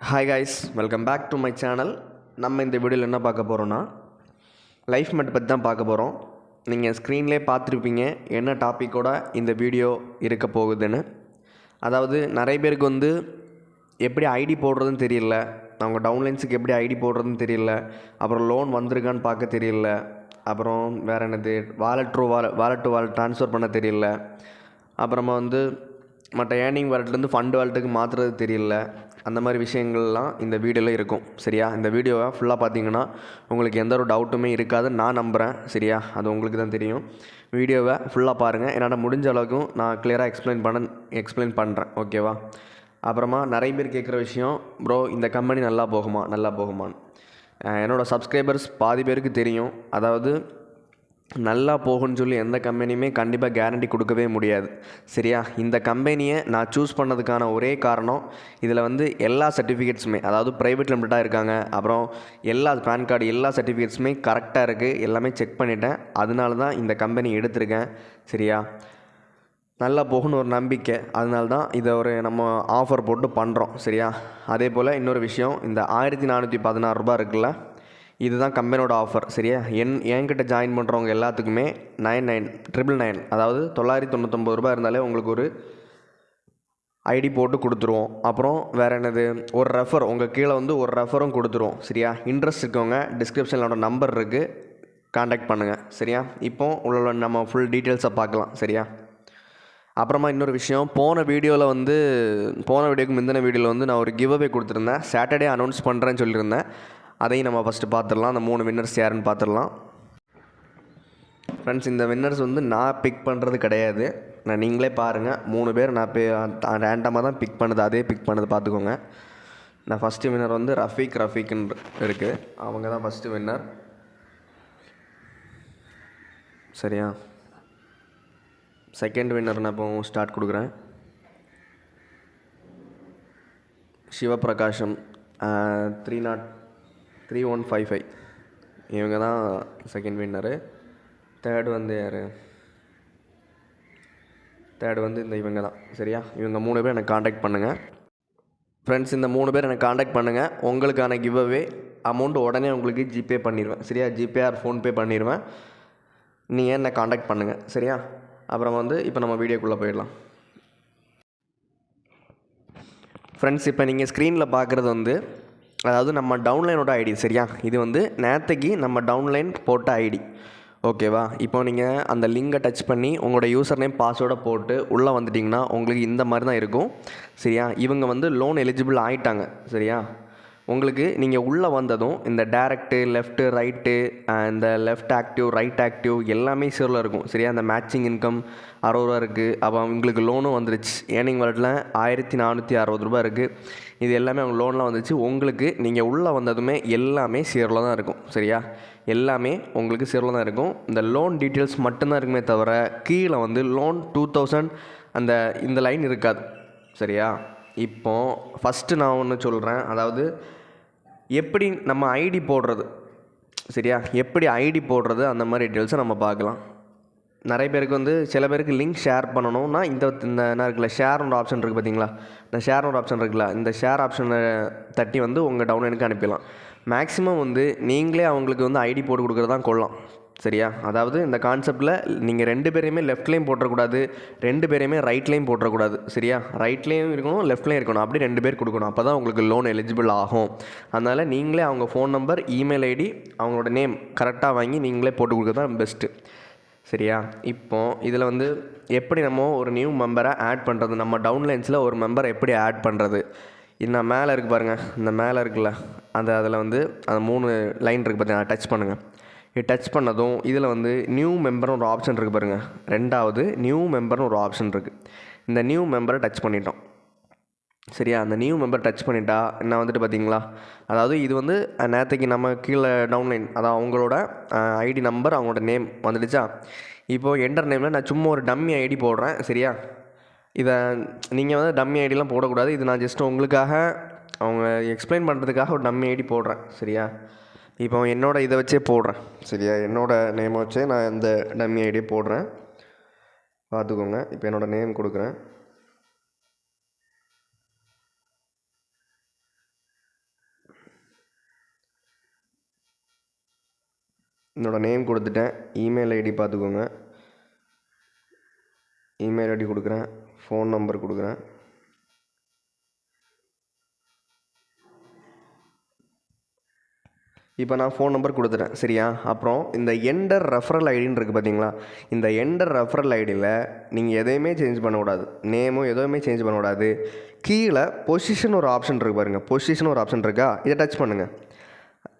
Hi guys welcome back to my channel நம்ம இந்த வீடியோவில் என்ன பார்க்க போகிறோன்னா லைஃப் மெட் பற்றி தான் பார்க்க போகிறோம் நீங்கள் ஸ்க்ரீன்லேயே பார்த்துருப்பீங்க என்ன டாப்பிக்கோட இந்த வீடியோ இருக்க போகுதுன்னு. அதாவது நிறைய பேருக்கு வந்து எப்படி ஐடி போடுறதுன்னு தெரியல அவங்க டவுன்லைன்ஸுக்கு எப்படி ஐடி போடுறதுன்னு தெரியல அப்புறம் லோன் வந்திருக்கான்னு பார்க்க தெரியல அப்புறம் வேறு என்னது wallet true wallet wallet to wallet transfer பண்ண தெரியல அப்புறமா வந்து மற்ற ஏர்னிங் வாலெட்லேருந்து ஃபண்ட் வாலெட்டுக்கு மாற்றுறது தெரியல அந்த மாதிரி விஷயங்கள்லாம் இந்த வீடியோவில் இருக்கும் சரியா? இந்த வீடியோவை ஃபுல்லாக பார்த்தீங்கன்னா உங்களுக்கு எந்த ஒரு டவுட்டுமே இருக்காதுன்னு நான் நம்புகிறேன் சரியா? அது உங்களுக்கு தான் தெரியும். வீடியோவை ஃபுல்லாக பாருங்கள் என்னால் முடிஞ்ச அளவுக்கும் நான் கிளியராக எக்ஸ்பிளைன் பண்ண எக்ஸ்பிளைன் பண்ணுறேன் ஓகேவா அப்புறமா நிறைய பேர் கேட்குற விஷயம் ப்ரோ இந்த கம்பெனி நல்லா போகுமா? நல்லா போகுமான்னு. என்னோடய சப்ஸ்கிரைபர்ஸ் பாதி பேருக்கு தெரியும். அதாவது நல்லா போகும்னு சொல்லி எந்த கம்பெனியுமே கண்டிப்பாக கேரண்டி கொடுக்கவே முடியாது. சரியா? இந்த கம்பெனியை நான் சூஸ் பண்ணதுக்கான ஒரே காரணம் இதில் வந்து எல்லா சர்டிஃபிகேட்ஸுமே அதாவது ப்ரைவேட் லிமிட்டடாக இருக்காங்க அப்புறம் எல்லா பேன் கார்டு எல்லா சர்டிஃபிகேட்ஸுமே கரெக்டாக இருக்குது எல்லாமே செக் பண்ணிட்டேன். அதனால தான் இந்த கம்பெனி எடுத்திருக்கேன். சரியா? நல்லா போகும்னு ஒரு நம்பிக்கை. அதனால தான் இதை ஒரு நம்ம ஆஃபர் போட்டு பண்ணுறோம் சரியா? அதே போல் இன்னொரு விஷயம் இந்த ஆயிரத்தி நானூற்றி பதினாறு ரூபா இருக்குல்ல இதுதான் கம்பெனியோட ஆஃபர் சரியா? என் என்கிட்ட ஜாயின் பண்ணுறவங்க எல்லாத்துக்குமே நைன் நைன் ட்ரிபிள் நைன் அதாவது தொள்ளாயிரத்தி தொண்ணூத்தொம்பது ரூபாய் இருந்தாலே உங்களுக்கு ஒரு ஐடி போட்டு கொடுத்துருவோம். அப்புறம் வேறு என்னது? ஒரு ரெஃபர் உங்கள் கீழே வந்து ஒரு ரெஃபரும் கொடுத்துருவோம் சரியா? இன்ட்ரெஸ்ட் இருக்கவங்க டிஸ்கிரிப்ஷனோட நம்பர் இருக்குது காண்டாக்ட் பண்ணுங்கள் சரியா? இப்போ உள்ள நம்ம ஃபுல் டீட்டெயில்ஸை பார்க்கலாம் சரியா? அப்புறமா இன்னொரு விஷயம் போன வீடியோவில் வந்து போன வீடியோக்கு முந்தின வீடியோவில் வந்து நான் ஒரு கிவ் அவே கொடுத்துருந்தேன். சாட்டர்டே அனௌன்ஸ் பண்ணுறேன்னு சொல்லியிருந்தேன். அதையும் நம்ம ஃபஸ்ட்டு பார்த்துடலாம். அந்த மூணு வின்னர்ஸ் யாருன்னு பார்த்துடலாம். ஃப்ரெண்ட்ஸ் இந்த வின்னர்ஸ் வந்து நான் பிக் பண்ணுறது கிடையாது. நான் நீங்களே பாருங்கள் மூணு பேர் நான் பே ரேண்டமாக தான் பிக் பண்ணது. அதே பிக் பண்ணது. பார்த்துக்கோங்க. நான் ஃபஸ்ட்டு வின்னர் வந்து ரஃபீக் ரஃபீக்னு இருக்குது அவங்க தான் ஃபஸ்ட்டு வின்னர் சரியா? செகண்ட் வின்னர் நான் இப்போ ஸ்டார்ட் கொடுக்குறேன். Sivaprakasam three nought three one five five. இவங்க தான் செகண்ட் வின்னரு தேர்டு வந்து யார்? தேர்டு வந்து இந்த இவங்க தான் சரியா? இவங்க மூணு பேர் எனக்கு காண்டாக்ட் பண்ணுங்கள் ஃப்ரெண்ட்ஸ் இந்த மூணு பேர் எனக்கு காண்டாக்ட் பண்ணுங்கள் உங்களுக்கான கிவ் அவே அமௌண்ட் உடனே உங்களுக்கு ஜிபே பண்ணிடுவேன் சரியா? ஜிபே ஆர் ஃபோன்பே பண்ணிடுவேன் நீங்கள் என்னை காண்டாக்ட் பண்ணுங்கள் சரியா? அப்புறம் வந்து இப்போ நம்ம வீடியோக்குள்ளே போயிடலாம். ஃப்ரெண்ட்ஸ் இப்போ நீங்கள் ஸ்க்ரீனில் பார்க்குறது வந்து அதாவது நம்ம டவுன்லைனோட ஐடி சரியா? இது வந்து நேற்றுக்கு நம்ம டவுன்லைன் போட்ட ஐடி ஓகேவா? இப்போ நீங்கள் அந்த லிங்கை டச் பண்ணி உங்களோட யூசர் நேம் பாஸ்வேர்டை போட்டு உள்ளே வந்துட்டிங்கன்னா உங்களுக்கு இந்த மாதிரி தான் இருக்கும். சரியா? இவங்க வந்து லோன் எலிஜிபிள் ஆகிட்டாங்க சரியா? உங்களுக்கு நீங்கள் உள்ளே வந்ததும் இந்த டேரக்ட்டு லெஃப்ட்டு ரைட்டு இந்த லெஃப்ட் ஆக்டிவ் ரைட் ஆக்டிவ் எல்லாமே சீரில் இருக்கும். சரியா? அந்த மேட்சிங் இன்கம் அறுபது ரூபா இருக்குது அப்போ உங்களுக்கு லோனும் வந்துருச்சு. ஏர்னிங் வாலெட்டில் ஆயிரத்தி நானூற்றி அறுபது ரூபா இருக்குது இது எல்லாமே அவங்க லோன்லாம் வந்துச்சு. உங்களுக்கு நீங்கள் உள்ளே வந்ததுமே எல்லாமே சீரில் தான் இருக்கும். சரியா? எல்லாமே உங்களுக்கு சீரில் தான் இருக்கும். இந்த லோன் டீட்டெயில்ஸ் மட்டும்தான் இருக்குமே தவிர கீழே வந்து லோன் டூ தௌசண்ட் அந்த இந்த லைன் இருக்காது. சரியா? இப்போ ஃபஸ்ட்டு நான் ஒன்று சொல்கிறேன் அதாவது எப்படி நம்ம ஐடி போடுறது? சரியா? எப்படி ஐடி போடுறது? அந்த மாதிரி டீட்டெயில்ஸை நம்ம பார்க்கலாம். நிறைய பேருக்கு வந்து சில பேருக்கு லிங்க் ஷேர் பண்ணணும்னா இந்த இந்த என்ன இருக்குல்ல ஷேர்னு ஆப்ஷன் இருக்குது பார்த்தீங்களா இந்த ஷேர்னு ஆப்ஷன் இருக்குல்ல இந்த ஷேர் ஆப்ஷனை தட்டி வந்து உங்கள் டவுன்லைனுக்கு அனுப்பிடலாம். மேக்ஸிமம் வந்து நீங்களே அவங்களுக்கு வந்து ஐடி போட்டு கொடுக்குறது தான் கொள்ளலாம் சரியா? அதாவது இந்த கான்செப்டில் நீங்கள் ரெண்டு பேரையுமே லெஃப்ட்லேயும் போட்டக்கூடாது ரெண்டு பேரையுமே ரைட்லேயும் போட்டக்கூடாது சரியா? ரைட்லேயும் இருக்கணும் லெஃப்ட்லேயும் இருக்கணும். அப்படி ரெண்டு பேர் கொடுக்கணும். அப்போ தான் உங்களுக்கு லோன் எலிஜிபிள் ஆகும். அதனால் நீங்களே அவங்க ஃபோன் நம்பர் இமெயில் ஐடி அவங்களோட நேம் கரெக்டாக வாங்கி நீங்களே போட்டு கொடுக்குறது தான் பெஸ்ட்டு சரியா? இப்போ இதில் வந்து எப்படி நம்ம ஒரு நியூ மெம்பரை ஆட் பண்ணுறது நம்ம டவுன்லைன்ஸில் ஒரு மெம்பரை எப்படி ஆட் பண்ணுறது இந்த மேலே இருக்குது பாருங்கள் இந்த மேலே இருக்குல்ல. அந்த அதில் வந்து அந்த மூணு லைன் இருக்குது பார்த்தீங்கன்னா டச் பண்ணுங்கள் இது டச் பண்ணதும் இதில் வந்து நியூ மெம்பர்னு ஒரு ஆப்ஷன் இருக்குது பாருங்கள் ரெண்டாவது நியூ மெம்பர்னு ஒரு ஆப்ஷன் இருக்குது இந்த நியூ மெம்பரை டச் பண்ணிட்டோம். சரியா அந்த நியூ மெம்பர் டச் பண்ணிட்டா என்ன வந்துட்டு பார்த்தீங்களா அதாவது இது வந்து நேற்றுக்கு நம்ம கீழே டவுன்லைன் அதாவது அவங்களோட ஐடி நம்பர் அவங்களோட நேம் வந்துடுச்சா? இப்போது என்டர் நேமில் நான் சும்மா ஒரு டம்மி ஐடி போடுறேன் சரியா? இதை நீங்கள் வந்து டம்மி ஐடிலாம் போடக்கூடாது. இது நான் ஜஸ்ட் உங்களுக்காக அவங்க எக்ஸ்பிளைன் பண்ணுறதுக்காக ஒரு டம்மி ஐடி போடுறேன் சரியா? இப்போ என்னோடய இதை வச்சே போடுறேன் சரியா? என்னோட நேமை வச்சே நான் இந்த டம்மி ஐடியை போடுறேன். பார்த்துக்கோங்க இப்போ என்னோடய நேம் கொடுக்குறேன். என்னோடய நேம் கொடுத்துட்டேன். இமெயில் ஐடி பார்த்துக்கோங்க. இமெயில் ஐடி கொடுக்குறேன். ஃபோன் நம்பர் கொடுக்குறேன். இப்போ நான் ஃபோன் நம்பர் கொடுத்துட்டேன். சரியா? அப்புறம் இந்த எண்டர் ரெஃபரல் ஐடின்னு இருக்குது பார்த்தீங்களா? இந்த எண்டர் ரெஃபரல் ஐடியில் நீங்கள் எதையுமே சேஞ்ச் பண்ணக்கூடாது. நேமும் எதுவுமே சேஞ்ச் பண்ணக்கூடாது. கீழே பொசிஷன் ஒரு ஆப்ஷன் இருக்குது பாருங்கள் பொசிஷன் ஒரு ஆப்ஷன் இருக்கா? இதை டச் பண்ணுங்கள்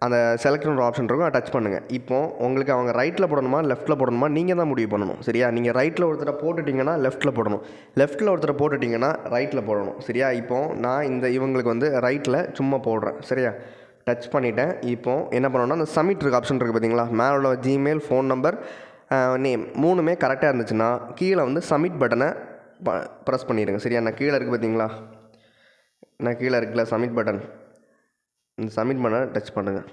அந்த செலக்ட் ஒரு ஆப்ஷன் இருக்கும் அதை டச் பண்ணுங்கள் இப்போது உங்களுக்கு அவங்க ரைட்டில் போடணுமா லெஃப்ட்டில் போடணுமா நீங்கள் தான் முடிவு பண்ணணும் சரியா? நீங்கள் ரைட்டில் ஒருத்தரை போட்டுட்டிங்கன்னா லெஃப்ட்டில் போடணும். லெஃப்ட்டில் ஒருத்தரை போட்டுட்டிங்கன்னா ரைட்டில் போடணும் சரியா? இப்போது நான் இந்த இவங்களுக்கு வந்து ரைட்டில் சும்மா போடுறேன் சரியா? டச் பண்ணிவிட்டேன் இப்போது என்ன பண்ணணும்னா அந்த சப்மிட் இருக்க ஆப்ஷன் இருக்குது பார்த்தீங்களா மேலே உள்ள ஜிமெயில் ஃபோன் நம்பர் நேம் மூணுமே கரெக்டாக இருந்துச்சுன்னா கீழே வந்து சப்மிட் பட்டனை ப ப்ரெஸ் பண்ணிடுங்க சரியா? நான் கீழே இருக்குது பார்த்தீங்களா நான் கீழே இருக்குல்ல சப்மிட் பட்டன் இந்த சப்மிட் பண்ண டச் பண்ணுங்கள்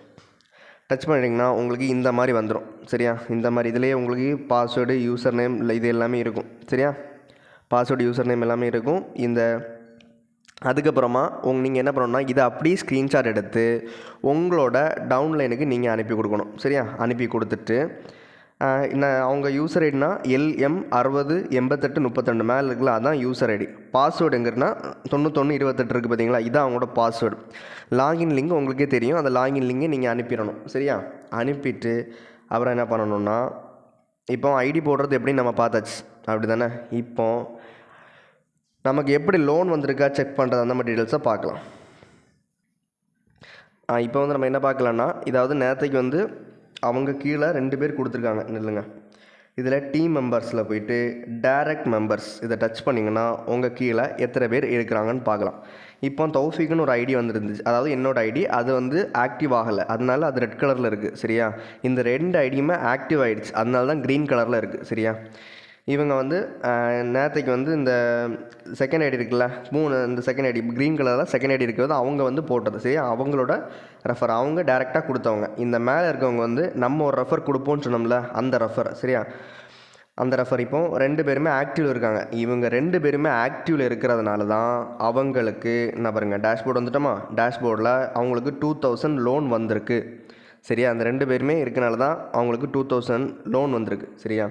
டச் பண்ணிட்டிங்கன்னா உங்களுக்கு இந்த மாதிரி வந்துடும் சரியா? இந்த மாதிரி இதுலேயே உங்களுக்கு பாஸ்வேர்டு யூசர் நேம் இல்லை இது எல்லாமே இருக்கும். சரியா? பாஸ்வேர்டு யூசர் நேம் எல்லாமே இருக்கும். இந்த அதுக்கப்புறமா உங் நீங்கள் என்ன பண்ணணும்னா இதை அப்படியே ஸ்க்ரீன்ஷாட் எடுத்து உங்களோட டவுன்லைனுக்கு நீங்கள் அனுப்பி கொடுக்கணும். சரியா? அனுப்பி கொடுத்துட்டு நான் அவங்க யூசர் ஐடினா எல்எம் அறுபது எண்பத்தெட்டு முப்பத்தெண்டு. மேலே இருக்குல்ல அதான் யூசர் ஐடி பாஸ்வேர்டு எங்கன்னா தொண்ணூத்தொன்று இருபத்தெட்டு இருக்குது பார்த்தீங்களா இதான் அவங்களோட பாஸ்வேர்டு லாகின் லிங்க் உங்களுக்கே தெரியும். அந்த லாகின் லிங்கை நீங்கள் அனுப்பிடணும். சரியா? அனுப்பிட்டு அப்புறம் என்ன பண்ணணும்னா இப்போ ஐடி போடுறது எப்படின்னு நம்ம பார்த்தாச்சு? அப்படி தானே இப்போ நமக்கு எப்படி லோன் வந்திருக்கா செக் பண்ணுறது அந்த மாதிரி டீட்டெயில்ஸை பார்க்கலாம். இப்போ வந்து நம்ம என்ன பார்க்கலான்னா இதாவது நேரத்துக்கு வந்து அவங்க கீழே ரெண்டு பேர் கொடுத்துருக்காங்க. நில்லுங்க. இதில் டீம் மெம்பர்ஸில் போயிட்டு டைரக்ட் மெம்பர்ஸ் இதை டச் பண்ணிங்கன்னா உங்கள் கீழே எத்தனை பேர் இருக்கிறாங்கன்னு பார்க்கலாம். இப்போ தௌஃபிக்குன்னு ஒரு ஐடி வந்துருந்துச்சு. அதாவது என்னோட ஐடி அது வந்து ஆக்டிவ் ஆகலை. அதனால அது ரெட் கலரில் இருக்குது சரியா? இந்த ரெண்டு ஐடியுமே ஆக்டிவ் ஆகிடுச்சு அதனால தான் க்ரீன் கலரில் இருக்குது சரியா? இவங்க வந்து நேற்றைக்கு வந்து இந்த செகண்ட் ஐடி இருக்குல்ல மூணு இந்த செகண்ட் ஐடி க்ரீன் கலரில் செகண்ட் ஐடி இருக்கிறது அவங்க வந்து போட்டது. சரியா? அவங்களோட ரெஃபர் அவங்க டேரெக்டாக கொடுத்தவங்க. இந்த மேலே இருக்கவங்க வந்து நம்ம ஒரு ரெஃபர் கொடுப்போம்னு சொன்னோம்ல அந்த ரெஃபர் சரியா? அந்த ரெஃபர் இப்போ ரெண்டு பேருமே ஆக்டிவில் இருக்காங்க. இவங்க ரெண்டு பேருமே ஆக்டிவில் இருக்கிறதுனால தான் அவங்களுக்கு என்ன பாருங்கள் டேஷ்போர்டு வந்துட்டோமா? டேஷ்போர்டில் அவங்களுக்கு டூ தௌசண்ட் லோன் வந்திருக்கு. சரியா? அந்த ரெண்டு பேருமே இருக்கனால தான் அவங்களுக்கு டூ தௌசண்ட் லோன் வந்திருக்கு. சரியா?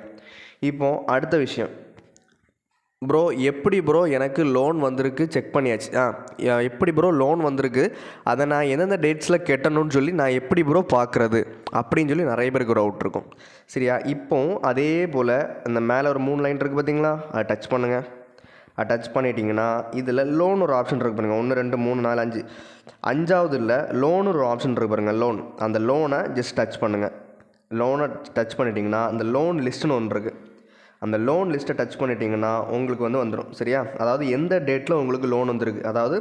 இப்போ அடுத்த விஷயம். ப்ரோ எப்படி ப்ரோ எனக்கு லோன் வந்திருக்கு? செக் பண்ணியாச்சு. ஆ எப்படி ப்ரோ லோன் வந்திருக்கு? அதை நான் எந்தெந்த டேட்ஸில் கெட்டணும்னு சொல்லி நான் எப்படி ப்ரோ பார்க்குறது அப்படின்னு சொல்லி நிறைய பேருக்கு ஒரு அவுட் இருக்கும். சரியா? இப்போ அதே போல் அந்த மேலே ஒரு மூணு லைன் இருக்குது பார்த்தீங்களா அதை டச் பண்ணுங்கள் அதை டச் பண்ணிட்டீங்கன்னா இதில் லோன் ஒரு ஆப்ஷன் இருக்குது பாருங்கள் ஒன்று ரெண்டு மூணு நாலு அஞ்சு. அஞ்சாவது இல்லை லோன் ஒரு ஆப்ஷன் இருக்குது பாருங்கள் லோன் அந்த லோனை ஜஸ்ட் டச் பண்ணுங்கள் லோனை டச் பண்ணிட்டீங்கன்னா அந்த லோன் லிஸ்ட்டுன்னு ஒன்று இருக்குது அந்த லோன் லிஸ்ட்டை டச் பண்ணிட்டீங்கன்னா உங்களுக்கு வந்து வந்துடும் சரியா? அதாவது எந்த டேட்டில் உங்களுக்கு லோன் வந்திருக்கு? அதாவது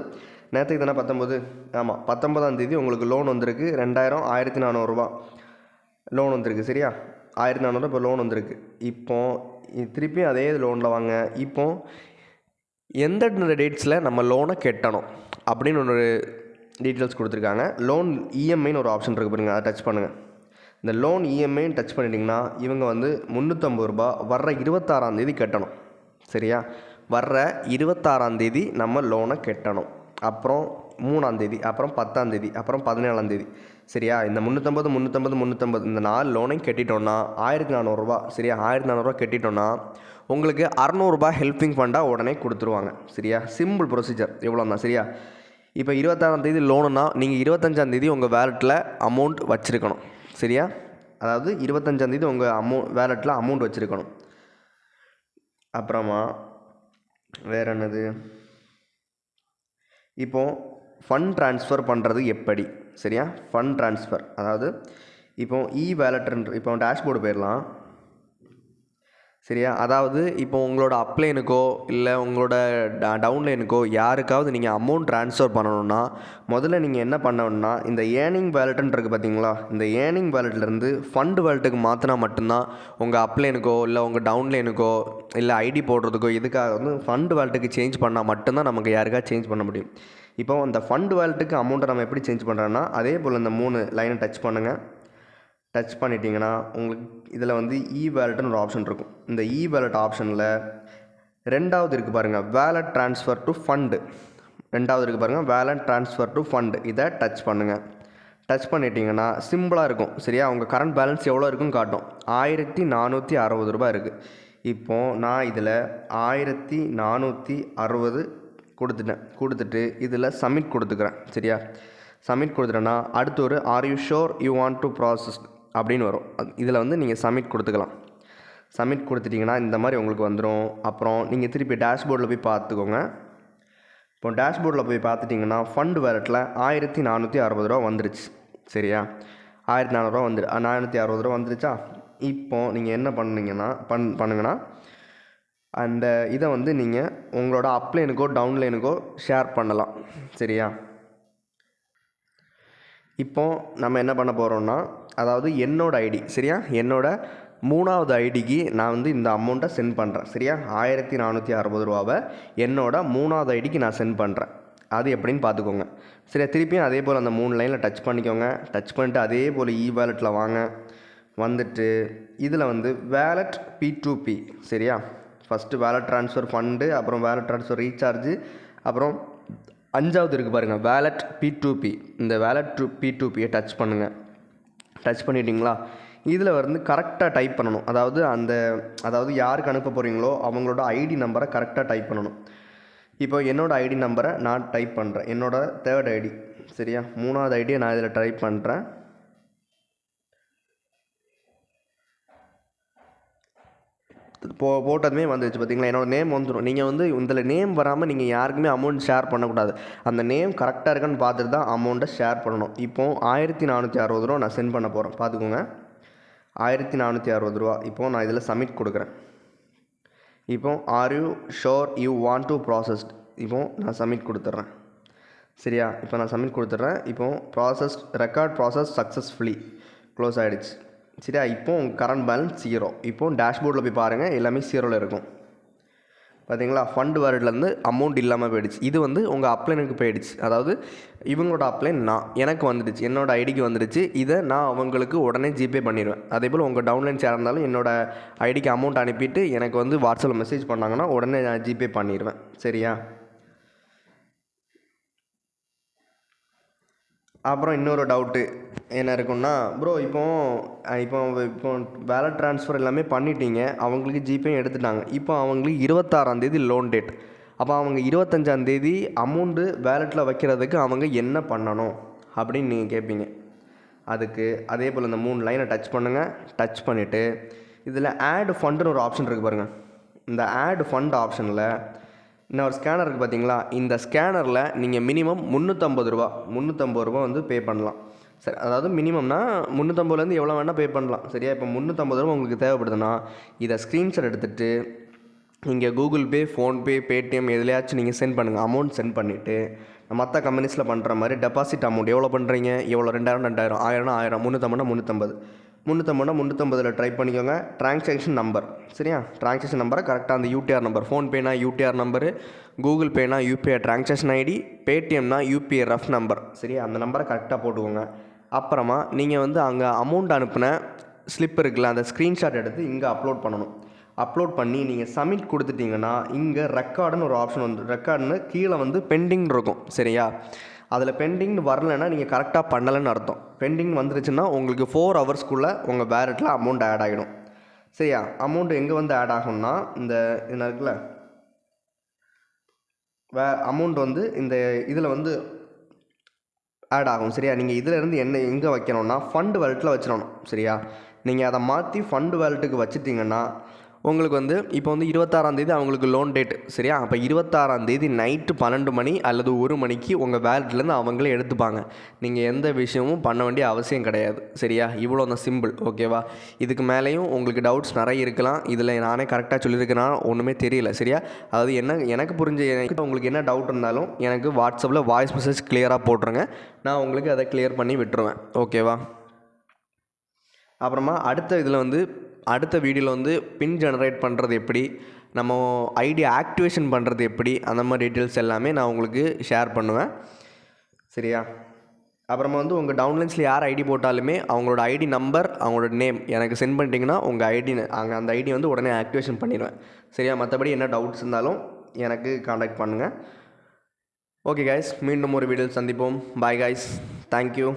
நேற்றுக்கு தானே பத்தொம்பது ஆமாம் பத்தொன்பதாம் தேதி உங்களுக்கு லோன் வந்திருக்கு. ரெண்டாயிரம் ஆயிரத்தி நானூறுரூவா லோன் வந்திருக்கு சரியா? ஆயிரத்தி நானூறுரூவா இப்போ லோன் வந்திருக்கு. இப்போ திருப்பி திருப்பியும் அதே லோனில் வாங்க. இப்போ எந்த டேட்ஸில் நம்ம லோனை கட்டணும் அப்படின்னு ஒரு டீட்டெயில்ஸ் கொடுத்துருக்காங்க. லோன் இஎம்ஐன்னு ஒரு ஆப்ஷன் இருக்குது பாருங்கள் அதை டச் பண்ணுங்கள் இந்த லோன் இஎம்ஐன்னு டச் பண்ணிட்டிங்கன்னா இவங்க வந்து முந்நூற்றம்பது ரூபா வர்ற இருபத்தாறாந்தேதி கட்டணும். சரியா? வர்ற இருபத்தாறாந்தேதி நம்ம லோனை கட்டணும். அப்புறம் மூணாந்தேதி அப்புறம் பத்தாந்தேதி அப்புறம் பதினேழாந்தேதி சரியா? இந்த முந்நூற்றம்பது முந்நூற்றம்பது முந்நூற்றம்பது இந்த நாலு லோனையும் கட்டிட்டோன்னா ஆயிரத்தி நானூறுரூவா சரியா? ஆயிரத்தி நானூறுரூவா கட்டிட்டோன்னா உங்களுக்கு அறநூறுபா ஹெல்பிங் ஃபண்டாக உடனே கொடுத்துருவாங்க. சரியா? சிம்பிள் ப்ரொசீஜர் இவ்வளோ தான் சரியா? இப்போ இருபத்தாறாந்தேதி லோனுன்னா நீங்கள் இருபத்தஞ்சாந்தேதி உங்கள் வேலெட்டில் அமௌண்ட் வச்சுருக்கணும். சரியா? அதாவது இருபத்தஞ்சாந்தேதி உங்கள் அமௌ வேலெட்டில் அமௌண்ட் வச்சுருக்கணும். அப்புறமா வேற என்னது? இப்போது ஃபண்ட் ட்ரான்ஸ்ஃபர் பண்ணுறது எப்படி? சரியா? ஃபண்ட் ட்ரான்ஸ்ஃபர் அதாவது இப்போ இ வேலட்ன்ற இப்போ டேஷ்போர்டு போயிடலாம் சரியா? அதாவது இப்போ உங்களோட அப்ளைனுக்கோ இல்லை உங்களோட ட- டவுன்லைனுக்கோ யாருக்காவது நீங்கள் அமௌண்ட் ட்ரான்ஸ்ஃபர் பண்ணணும்னா முதல்ல நீங்கள் என்ன பண்ணணும்னா இந்த ஏர்னிங் வேலட்னு இருக்குது பார்த்தீங்களா இந்த ஏர்னிங் வேலட்லேருந்து ஃபண்ட் வேலட்டுக்கு மாற்றினா மட்டும்தான் உங்கள் அப்ளைனுக்கோ இல்லை உங்கள் டவுன்லைனுக்கோ இல்லை ஐடி போடுறதுக்கோ இதுக்காக வந்து ஃபண்ட் வேலட்டுக்கு சேஞ்ச் பண்ணால் மட்டும்தான் நமக்கு யாருக்கா சேஞ்ச் பண்ண முடியும். இப்போ அந்த ஃபண்ட் வேலட்டுக்கு அமௌண்ட்டை நம்ம எப்படி சேஞ்ச் பண்ணுறோன்னா அதே போல் இந்த மூணு லைனை டச் பண்ணுங்கள் டச் பண்ணிட்டீங்கன்னா உங்களுக்கு இதில் வந்து இ வேலட்னு ஒரு ஆப்ஷன் இருக்கும். இந்த இ வேலட் ஆப்ஷனில் ரெண்டாவது இருக்குது பாருங்கள் வேலட் ட்ரான்ஸ்ஃபர் டு ஃபண்டு ரெண்டாவது இருக்குது பாருங்கள் வேலட் ட்ரான்ஸ்ஃபர் டு ஃபண்டு இதை டச் பண்ணுங்கள் டச் பண்ணிட்டீங்கன்னா சிம்பிளாக இருக்கும். சரியா? உங்கள் கரண்ட் பேலன்ஸ் எவ்வளோ இருக்குன்னு காட்டும். ஆயிரத்தி நானூற்றி அறுபது ரூபாய் இருக்குது இப்போது நான் இதில் ஆயிரத்தி நானூற்றி அறுபது கொடுத்துட்டேன். கொடுத்துட்டு இதில் சப்மிட் கொடுத்துக்கிறேன். சரியா? சப்மிட் கொடுத்துட்டேன்னா அடுத்து ஒரு are you sure you want to process அப்படின்னு வரும். இதில் வந்து நீங்கள் சப்மிட் கொடுத்துக்கலாம். சப்மிட் கொடுத்துட்டிங்கன்னா இந்த மாதிரி உங்களுக்கு வந்துடும். அப்புறம் நீங்கள் திருப்பி டேஷ்போர்டில் போய் பார்த்துக்கோங்க. இப்போ டேஷ்போர்டில் போய் பார்த்துட்டிங்கன்னா ஃபண்ட் வேலெட்டில் ஆயிரத்தி நானூற்றி அறுபது ரூபா வந்துருச்சு. சரியா? ஆயிரத்தி நானூறுரூவா வந்துரு நானூற்றி அறுபது ரூபா வந்துருச்சா? இப்போ நீங்கள் என்ன பண்ணுங்கன்னா பண் பண்ணுங்கன்னா அந்த இதை வந்து நீங்கள் உங்களோட அப்லைனுக்கோ டவுன்லைனுக்கோ ஷேர் பண்ணலாம். சரியா? இப்போ நம்ம என்ன பண்ண போகிறோம்னா அதாவது என்னோடய ஐடி சரியா? என்னோடய மூணாவது ஐடிக்கு நான் வந்து இந்த அமௌண்ட்டை சென்ட் பண்ணுறேன் சரியா? ஆயிரத்தி நானூற்றி அறுபது ரூபாவை என்னோட மூணாவது ஐடிக்கு நான் சென்ட் பண்ணுறேன் அது எப்படின்னு பார்த்துக்கோங்க. சரியா? திருப்பியும் அதே போல் அந்த மூணு லைனில் டச் பண்ணிக்கோங்க. டச் பண்ணிட்டு அதே போல் இ வேலெட்டில் வாங்க. வந்துட்டு இதில் வந்து வேலட் பி டு பி சரியா? ஃபஸ்ட்டு வேலட் ட்ரான்ஸ்ஃபர் ஃபண்டு அப்புறம் வேலட் ட்ரான்ஸ்ஃபர் ரீசார்ஜு அப்புறம் அஞ்சாவது இருக்குது பாருங்கள் வேலட் பி டூ பி இந்த வேலட் டு பி டூ பியை டச் பண்ணுங்கள் டச் பண்ணிட்டீங்களா? இதில் வந்து கரெக்டாக டைப் பண்ணணும். அதாவது அந்த அதாவது யாருக்கு அனுப்ப போகிறீங்களோ அவங்களோட ஐடி நம்பரை கரெக்டாக டைப் பண்ணணும். இப்போ என்னோடய ஐடி நம்பரை நான் டைப் பண்ணுறேன் என்னோட தேர்ட் ஐடி சரியா? மூணாவது ஐடியை நான் இதில் டைப் பண்ணுறேன் போ போட்டதுமே வந்துருச்சு பார்த்தீங்களா என்னோட நேம் வந்துடும் நீங்கள் வந்து இதில் நேம் வராமல் நீங்கள் யாருக்குமே அமௌண்ட் ஷேர் பண்ணக்கூடாது. அந்த நேம் கரெக்டாக இருக்கான்னு பார்த்துட்டு தான் அமௌண்ட்டை ஷேர் பண்ணணும். இப்போது ஆயிரத்தி நானூற்றி அறுபது ரூபா நான் சென்ட் பண்ண போகிறேன் பார்த்துக்கோங்க. ஆயிரத்தி நானூற்றி அறுபது ரூபா. இப்போது நான் இதில் சப்மிட் கொடுக்குறேன். இப்போ are you sure you want to processed இப்போது நான் சப்மிட் கொடுத்துட்றேன். சரியா? இப்போ நான் சப்மிட் கொடுத்துட்றேன். இப்போது process record process successfully close ஆகிடுச்சு சரியா? இப்போ உங்கள் கரண்ட் பேலன்ஸ் ஜீரோ இப்போ டேஷ்போர்டில் போய் பாருங்கள் எல்லாமே ஜீரோவில் இருக்கும். பார்த்தீங்களா ஃபண்ட் வேர்ட்லேருந்து அமௌண்ட் இல்லாமல் போயிடுச்சு. இது வந்து உங்கள் அப்ளைனுக்கு போயிடுச்சு. அதாவது இவங்களோட அப்ளைன் நான் எனக்கு வந்துடுச்சு. என்னோடய ஐடிக்கு வந்துடுச்சு. இதை நான் அவங்களுக்கு உடனே ஜிபே பண்ணிடுவேன். அதே போல் உங்கள் டவுன்லைன் சேர் இருந்தாலும் என்னோடய ஐடிக்கு அமௌண்ட் அனுப்பிட்டு எனக்கு வந்து வாட்ஸ்அப்பில் மெசேஜ் பண்ணாங்கன்னா உடனே நான் ஜிபே பண்ணிடுவேன். சரியா? அப்புறம் இன்னொரு டவுட்டு என்ன இருக்குன்னா ப்ரோ இப்போ இப்போ இப்போ வேலட் ட்ரான்ஸ்ஃபர் எல்லாமே பண்ணிட்டீங்க. அவங்களுக்கு ஜிபேயும் எடுத்துட்டாங்க. இப்போ அவங்களுக்கு இருபத்தாறாந்தேதி லோன் டேட் அப்போ அவங்க இருபத்தஞ்சாந்தேதி அமௌண்ட்டு வேலெட்டில் வைக்கிறதுக்கு அவங்க என்ன பண்ணணும் அப்படின்னு நீங்கள் கேட்பீங்க அதுக்கு அதே போல் இந்த மூணு லைனை டச் பண்ணுங்கள் டச் பண்ணிவிட்டு இதில் ஆட் ஃபண்டுன்னு ஒரு ஆப்ஷன் இருக்குது பாருங்கள் இந்த ஆட் ஃபண்ட் ஆப்ஷனில் இன்னும் ஒரு ஸ்கேனர் இருக்குது பார்த்தீங்களா இந்த ஸ்கேனரில் நீங்கள் மினிமம் முந்நூற்றம்பது ரூபா முந்நூற்றம்பது ரூபா வந்து பே பண்ணலாம். சரி அதாவது மினிமம்னா முந்நூற்றம்பதுலேருந்து எவ்வளோ வேணால் பே பண்ணலாம். சரியா? இப்போ முந்நூற்றம்பது ரூபா உங்களுக்கு தேவைப்படுதுன்னா இதை ஸ்க்ரீன்ஷாட் எடுத்துகிட்டு நீங்கள் கூகுள் பே ஃபோன்பே பேடிஎம் எதுலையாச்சும் நீங்கள் சென்ட் பண்ணுங்கள் அமௌண்ட் சென்ட் பண்ணிவிட்டு மற்ற கம்பெனிஸில் பண்ணுற மாதிரி டெபாசிட் அமௌண்ட் எவ்வளோ பண்ணுறீங்க எவ்வளோ ரெண்டாயிரம் ரெண்டாயிரம் ஆயிரம்னா ஆயிரம் முந்நூற்றம்பதுனா முந்நூற்றம்பது முந்நூற்றம்பதுனா முந்நூற்றம்பதில் ட்ரை பண்ணிக்கோங்க. ட்ரான்சாக்ஷன் நம்பர் சரியா? ட்ரான்சாக்ஷன் நம்பரை கரெக்டாக அந்த யூடிஆர் நம்பர் ஃபோன்பேனா யூடிஆர் நம்பரு கூகுள் பேனா யூபிஐ ட்ரான்சாக்ஷன் ஐடி பேடிஎம்னா யூபிஐ ரஃப் நம்பர் சரியா? அந்த நம்பரை கரெக்டாக போட்டுக்கோங்க. அப்புறமா நீங்கள் வந்து அங்கே அமௌண்ட் அனுப்பின ஸ்லிப் இருக்குல்ல அந்த ஸ்க்ரீன்ஷாட் எடுத்து இங்கே அப்லோட் பண்ணணும். அப்லோட் பண்ணி நீங்கள் சப்மிட் கொடுத்துட்டிங்கன்னா இங்கே ரெக்கார்டுன்னு ஒரு ஆப்ஷன் வந்து ரெக்கார்டுன்னு கீழே வந்து பெண்டிங் இருக்கும். சரியா? அதில் பெண்டிங்னு வரலைன்னா நீங்கள் கரெக்டாக பண்ணலைன்னு அர்த்தம். பெண்டிங் வந்துருச்சுன்னா உங்களுக்கு ஃபோர் ஹவர்ஸ்க்குள்ளே உங்கள் வேலெட்டில் அமௌண்ட் ஆட் ஆகிடும் சரியா? அமௌண்ட் எங்கே வந்து ஆட் ஆகும்னா இந்த என்ன இருக்குல்ல? வே அமௌண்ட் வந்து இந்த இதில் வந்து ஆட் ஆகும். சரியா? நீங்கள் இதிலேருந்து என்ன எங்கே வைக்கணும்னா ஃபண்டு வேலெட்டில் வச்சிடணும். சரியா? நீங்கள் அதை மாற்றி ஃபண்டு வேலெட்டுக்கு வச்சுட்டிங்கன்னா உங்களுக்கு வந்து இப்போ வந்து இருபத்தாறாந்தேதி அவங்களுக்கு லோன் டேட் சரியா? அப்போ இருபத்தாறாந்தேதி நைட்டு பன்னெண்டு மணி அல்லது ஒரு மணிக்கு உங்கள் வேலெட்லேருந்து அவங்களே எடுத்துப்பாங்க. நீங்கள் எந்த விஷயமும் பண்ண வேண்டிய அவசியம் கிடையாது சரியா? இவ்வளோ தான் சிம்பிள் ஓகேவா இதுக்கு மேலேயும் உங்களுக்கு டவுட்ஸ் நிறைய இருக்கலாம். இதில் நானே கரெக்டாக சொல்லியிருக்கேனா? ஒன்றுமே தெரியல சரியா? அதாவது என்ன எனக்கு புரிஞ்ச எனக்கு உங்களுக்கு என்ன டவுட் இருந்தாலும் எனக்கு வாட்ஸ்அப்பில் வாய்ஸ் மெசேஜ் கிளியராக போட்டுருங்க. நான் உங்களுக்கு அதை கிளியர் பண்ணி விட்டுருவேன் ஓகேவா அப்புறமா அடுத்த இதில் வந்து அடுத்த வீடியோவில் வந்து பின் ஜெனரேட் பண்ணுறது எப்படி நம்ம ஐடி ஆக்டிவேஷன் பண்ணுறது எப்படி அந்த மாதிரி டீட்டெயில்ஸ் எல்லாமே நான் உங்களுக்கு ஷேர் பண்ணுவேன். சரியா? அப்புறமா வந்து உங்கள் டவுன்லைன்ஸில் யார் ஐடி போட்டாலுமே அவங்களோட ஐடி நம்பர் அவங்களோட நேம் எனக்கு சென்ட் பண்ணிட்டீங்கன்னா உங்கள் ஐடி அங்கே அந்த ஐடி வந்து உடனே ஆக்டிவேஷன் பண்ணிடுவேன். சரியா? மற்றபடி என்ன டவுட்ஸ் இருந்தாலும் எனக்கு காண்டாக்ட் பண்ணுங்கள் ஓகே கைஸ் மீண்டும் ஒரு வீடியோ சந்திப்போம். Bye guys thank you